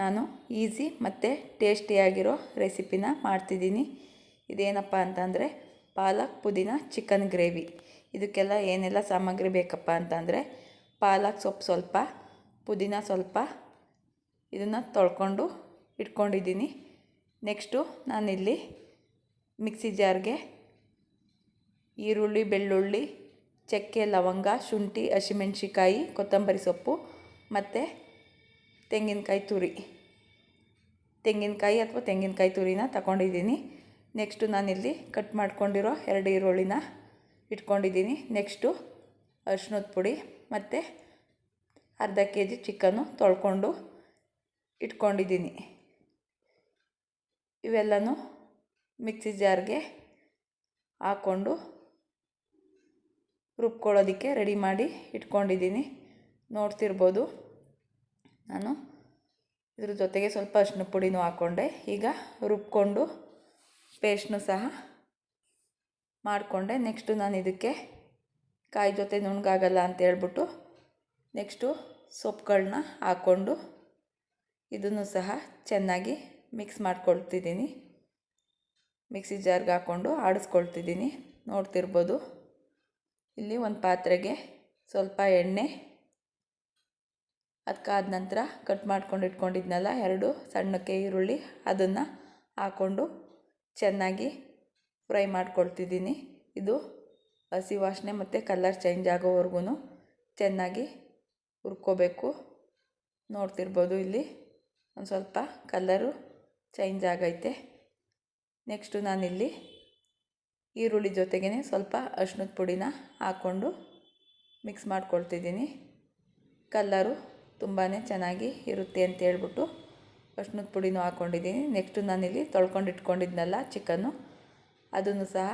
ನಾನು ಈಸಿ ಮತ್ತು ಟೇಸ್ಟಿಯಾಗಿರೋ ರೆಸಿಪಿನ ಮಾಡ್ತಿದ್ದೀನಿ. ಇದೇನಪ್ಪ ಅಂತಂದರೆ ಪಾಲಕ್ ಪುದೀನ ಚಿಕನ್ ಗ್ರೇವಿ. ಇದಕ್ಕೆಲ್ಲ ಏನೆಲ್ಲ ಸಾಮಗ್ರಿ ಬೇಕಪ್ಪ ಅಂತಂದರೆ ಪಾಲಕ್ ಸೊಪ್ಪು ಸ್ವಲ್ಪ, ಪುದೀನ ಸ್ವಲ್ಪ ಇದನ್ನು ತೊಳ್ಕೊಂಡು ಇಟ್ಕೊಂಡಿದ್ದೀನಿ. ನೆಕ್ಸ್ಟು ನಾನಿಲ್ಲಿ ಮಿಕ್ಸಿ ಜಾರ್ಗೆ ಈರುಳ್ಳಿ, ಬೆಳ್ಳುಳ್ಳಿ, ಚಕ್ಕೆ, ಲವಂಗ, ಶುಂಠಿ ಹಸಿಮೆಣ್ಸಿಕಾಯಿ ಕೊತ್ತಂಬರಿ ಸೊಪ್ಪು ಮತ್ತು ತೆಂಗಿನಕಾಯಿ ತುರಿ. ತೆಂಗಿನಕಾಯಿ ಅಥವಾ ತೆಂಗಿನಕಾಯಿ ತುರಿನ ತಗೊಂಡಿದ್ದೀನಿ. ನೆಕ್ಸ್ಟು ನಾನಿಲ್ಲಿ ಕಟ್ ಮಾಡ್ಕೊಂಡಿರೋ ಎರಡು ಈರುಳ್ಳಿನ ಇಟ್ಕೊಂಡಿದ್ದೀನಿ. ನೆಕ್ಸ್ಟು ಅರ್ಶಿನದ ಪುಡಿ ಮತ್ತು ಅರ್ಧ ಕೆ ಜಿ ಚಿಕನ್ನು ತೊಳ್ಕೊಂಡು ಇಟ್ಕೊಂಡಿದ್ದೀನಿ. ಇವೆಲ್ಲನೂ ಮಿಕ್ಸಿ ಜಾರ್ಗೆ ಹಾಕ್ಕೊಂಡು ರುಬ್ಕೊಳ್ಳೋದಕ್ಕೆ ರೆಡಿ ಮಾಡಿ ಇಟ್ಕೊಂಡಿದ್ದೀನಿ. ನೋಡ್ತಿರ್ಬೋದು. ನಾನು ಇದ್ರ ಜೊತೆಗೆ ಸ್ವಲ್ಪ ಅರಿಶಿನ ಪುಡಿನೂ ಹಾಕ್ಕೊಂಡೆ ಈಗ ರುಬ್ಕೊಂಡು ಪೇಸ್ಟ್ನು ಸಹ ಮಾಡಿಕೊಂಡೆ. ನೆಕ್ಸ್ಟು ನಾನು ಇದಕ್ಕೆ ಕಾಯಿ ಜೊತೆ ನುಣ್ಗಾಗಲ್ಲ ಅಂತ ಹೇಳ್ಬಿಟ್ಟು ನೆಕ್ಸ್ಟು ಸೊಪ್ಪುಗಳನ್ನ ಹಾಕ್ಕೊಂಡು ಇದನ್ನು ಸಹ ಚೆನ್ನಾಗಿ ಮಿಕ್ಸ್ ಮಾಡ್ಕೊಳ್ತಿದ್ದೀನಿ. ಮಿಕ್ಸಿ ಜಾರ್ಗೆ ಹಾಕ್ಕೊಂಡು ಆಡಿಸ್ಕೊಳ್ತಿದ್ದೀನಿ. ನೋಡ್ತಿರ್ಬೋದು. ಇಲ್ಲಿ ಒಂದು ಪಾತ್ರೆಗೆ ಸ್ವಲ್ಪ ಎಣ್ಣೆ ಅದಕ್ಕಾದ ನಂತರ ಕಟ್ ಮಾಡ್ಕೊಂಡು ಇಟ್ಕೊಂಡಿದ್ನಲ್ಲ ಎರಡು ಸಣ್ಣಕ್ಕೆ ಈರುಳ್ಳಿ ಅದನ್ನು ಹಾಕ್ಕೊಂಡು ಚೆನ್ನಾಗಿ ಫ್ರೈ ಮಾಡ್ಕೊಳ್ತಿದ್ದೀನಿ. ಇದು ಹಸಿ ವಾಸನೆ ಮತ್ತು ಕಲರ್ ಚೇಂಜ್ ಆಗೋವರೆಗೂ ಚೆನ್ನಾಗಿ ಹುರ್ಕೋಬೇಕು. ನೋಡ್ತಿರ್ಬೋದು ಇಲ್ಲಿ ಒಂದು ಸ್ವಲ್ಪ ಕಲ್ಲರು ಚೇಂಜ್ ಆಗೈತೆ. ನೆಕ್ಸ್ಟು ನಾನಿಲ್ಲಿ ಈರುಳ್ಳಿ ಜೊತೆಗೇ ಸ್ವಲ್ಪ ಅರ್ಶಿನದ ಪುಡಿನ ಹಾಕ್ಕೊಂಡು ಮಿಕ್ಸ್ ಮಾಡ್ಕೊಳ್ತಿದ್ದೀನಿ. ಕಲ್ಲರು ತುಂಬಾ ಚೆನ್ನಾಗಿ ಇರುತ್ತೆ ಅಂತ ಹೇಳ್ಬಿಟ್ಟು ಅರ್ಶಿನದ ಪುಡಿನೂ ಹಾಕ್ಕೊಂಡಿದ್ದೀನಿ ನೆಕ್ಸ್ಟು ನಾನಿಲ್ಲಿ ತೊಳ್ಕೊಂಡು ಇಟ್ಕೊಂಡಿದ್ನಲ್ಲ ಚಿಕನ್ನು, ಅದನ್ನು ಸಹ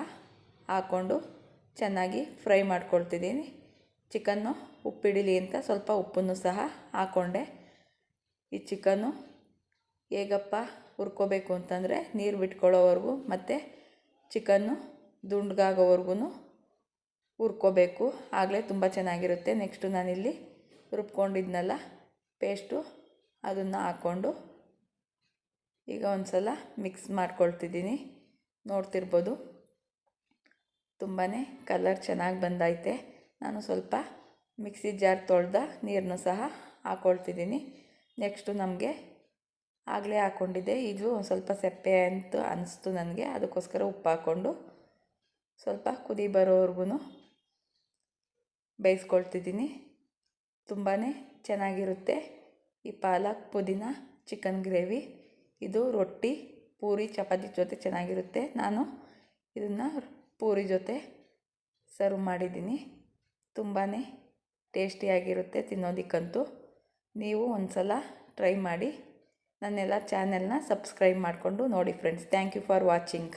ಹಾಕ್ಕೊಂಡು ಚೆನ್ನಾಗಿ ಫ್ರೈ ಮಾಡ್ಕೊಳ್ತಿದ್ದೀನಿ. ಚಿಕನ್ನು ಉಪ್ಪಿಡಿಲಿ ಅಂತ ಸ್ವಲ್ಪ ಉಪ್ಪನ್ನು ಸಹ ಹಾಕ್ಕೊಂಡೆ ಈ ಚಿಕನ್ನು ಹೇಗಪ್ಪ ಹುರ್ಕೋಬೇಕು ಅಂತಂದರೆ ನೀರು ಬಿಟ್ಕೊಳ್ಳೋವರೆಗೂ ಮತ್ತು ಚಿಕನ್ನು ದುಂಡ್ಗಾಗೋವರೆಗೂ ಹುರ್ಕೋಬೇಕು. ಆಗಲೇ ತುಂಬ ಚೆನ್ನಾಗಿರುತ್ತೆ. ನೆಕ್ಸ್ಟು ನಾನಿಲ್ಲಿ ರುಬ್ಕೊಂಡಿದ್ನಲ್ಲ, ಪೇಸ್ಟು ಅದನ್ನು ಹಾಕ್ಕೊಂಡು ಈಗ ಒಂದು ಸಲ ಮಿಕ್ಸ್ ಮಾಡ್ಕೊಳ್ತಿದ್ದೀನಿ. ನೋಡ್ತಿರ್ಬೋದು. ತುಂಬಾ ಕಲರ್ ಚೆನ್ನಾಗಿ ಬಂದೈತೆ. ನಾನು ಸ್ವಲ್ಪ ಮಿಕ್ಸಿ ಜಾರ್ ತೊಳೆದ ನೀರನ್ನು ಸಹ ಹಾಕ್ಕೊಳ್ತಿದ್ದೀನಿ ನೆಕ್ಸ್ಟು ನಮಗೆ ಆಗಲೇ ಹಾಕ್ಕೊಂಡಿದ್ದೆ ಈಗಲೂ ಒಂದು ಸ್ವಲ್ಪ ಸೆಪ್ಪೆ ಅಂತ ಅನಿಸ್ತು ನನಗೆ. ಅದಕ್ಕೋಸ್ಕರ ಉಪ್ಪು ಹಾಕ್ಕೊಂಡು ಸ್ವಲ್ಪ ಕುದಿ ಬರೋವರೆಗೂ ಬೇಯಿಸ್ಕೊಳ್ತಿದ್ದೀನಿ. ತುಂಬಾ ಚೆನ್ನಾಗಿರುತ್ತೆ. ಈ ಪಾಲಕ್ ಪುದೀನ ಚಿಕನ್ ಗ್ರೇವಿ ಇದು ರೊಟ್ಟಿ, ಪೂರಿ, ಚಪಾತಿ ಜೊತೆ ಚೆನ್ನಾಗಿರುತ್ತೆ. ನಾನು ಇದನ್ನು ಪೂರಿ ಜೊತೆ ಸರ್ವ್ ಮಾಡಿದ್ದೀನಿ. ತುಂಬಾ ಟೇಸ್ಟಿಯಾಗಿರುತ್ತೆ ತಿನ್ನೋದಕ್ಕಂತೂ. ನೀವು ಒಂದು ಸಲ ಟ್ರೈ ಮಾಡಿ. ನನ್ನೆಲ್ಲ ಚಾನೆಲ್ನ ಸಬ್ಸ್ಕ್ರೈಬ್ ಮಾಡಿಕೊಂಡು ನೋಡಿ friends thank you for watching